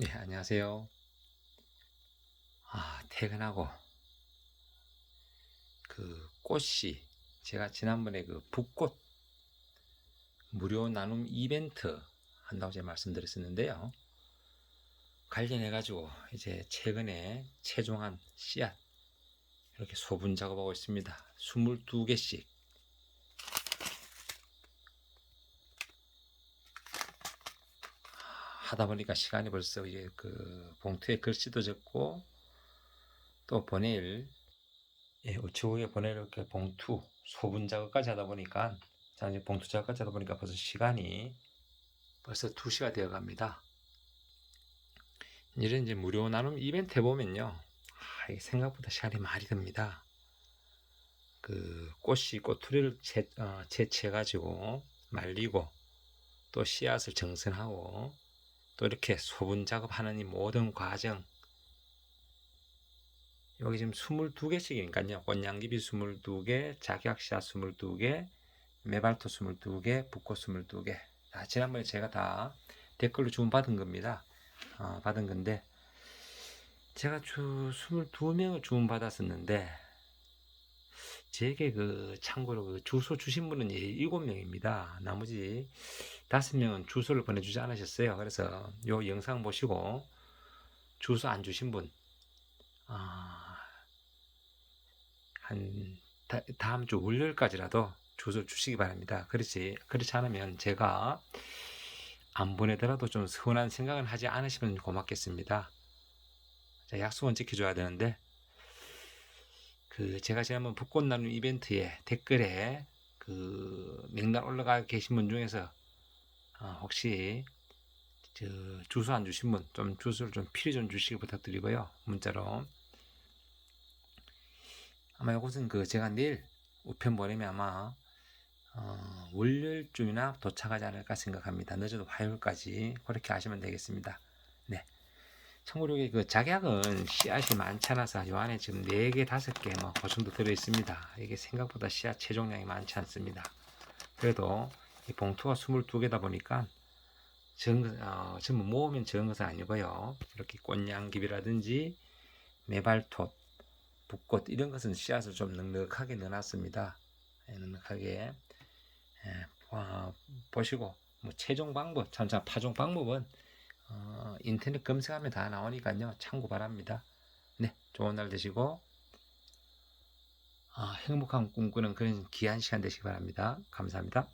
네, 안녕하세요. 아, 퇴근하고 그 꽃이 제가 지난번에 그 붓꽃 무료 나눔 이벤트 한다고 제가 말씀드렸었는데요. 관련해 가지고 이제 최근에 최종한 씨앗 이렇게 소분 작업하고 있습니다. 22개씩 하다 보니까 시간이 벌써 이제 그 봉투에 글씨도 적고 또 보내일 예, 우체국에 보낼 이렇게 봉투 소분 작업까지 하다 보니까 자 이제 봉투 작업까지 하다 보니까 벌써 시간이 벌써 2시가 되어 갑니다. 이런 이제 무료 나눔 이벤트 해보면요. 아, 이게 생각보다 시간이 많이 듭니다. 그 꽃이 꼬투리를 채, 어, 채취해가지고 말리고 또 씨앗을 정선하고 또 이렇게 소분 작업하는 이 모든 과정 여기 지금 22개씩이니까요. 꽃양귀비 22개, 작약씨앗 22개, 메발토 22개, 붓꽃 22개. 다 지난번에 제가 다 댓글로 주문받은 겁니다. 어, 받은 건데 제가 주 22명을 주문받았었는데 제게 그 참고로 그 주소 주신 분은 7명입니다. 나머지 5명은 주소를 보내주지 않으셨어요. 그래서 요 영상 보시고 주소 안 주신 분, 아, 한 다, 다음 주 월요일까지라도 주소를 주시기 바랍니다. 그렇지 그렇지 않으면 제가 안 보내더라도 좀 서운한 생각은 하지 않으시면 고맙겠습니다. 자, 약속은 지켜줘야 되는데 그 제가 지난번 벚꽃 나눔 이벤트에 댓글에 그 명단 올라가 계신 분 중에서 어, 혹시 저 주소 안 주신 분 좀 주소를 좀 필히 좀 주시기 부탁드리고요 문자로 아마 이것은 그 제가 내일 우편 보내면 아마 어, 월요일쯤이나 도착하지 않을까 생각합니다. 늦어도 화요일까지 그렇게 하시면 되겠습니다. 여기 그 작약은 씨앗이 많지 않아서 요 안에 지금 4개, 5개 뭐그 정도 들어 있습니다. 이게 생각보다 씨앗 체종량이 많지 않습니다. 그래도 이 봉투가 22개다 보니까 적은, 어, 전부 모으면 적은 것은 아니고요. 이렇게 꽃양귀비라든지 메발톳, 붓꽃 이런 것은 씨앗을 좀 넉넉하게 넣어놨습니다. 예, 넉넉하게 예, 어, 보시고 뭐 최종 방법, 참참 파종 방법은 어, 인터넷 검색하면 다 나오니까요. 참고 바랍니다. 네, 좋은 날 되시고 아, 행복한 꿈꾸는 그런 귀한 시간 되시기 바랍니다. 감사합니다.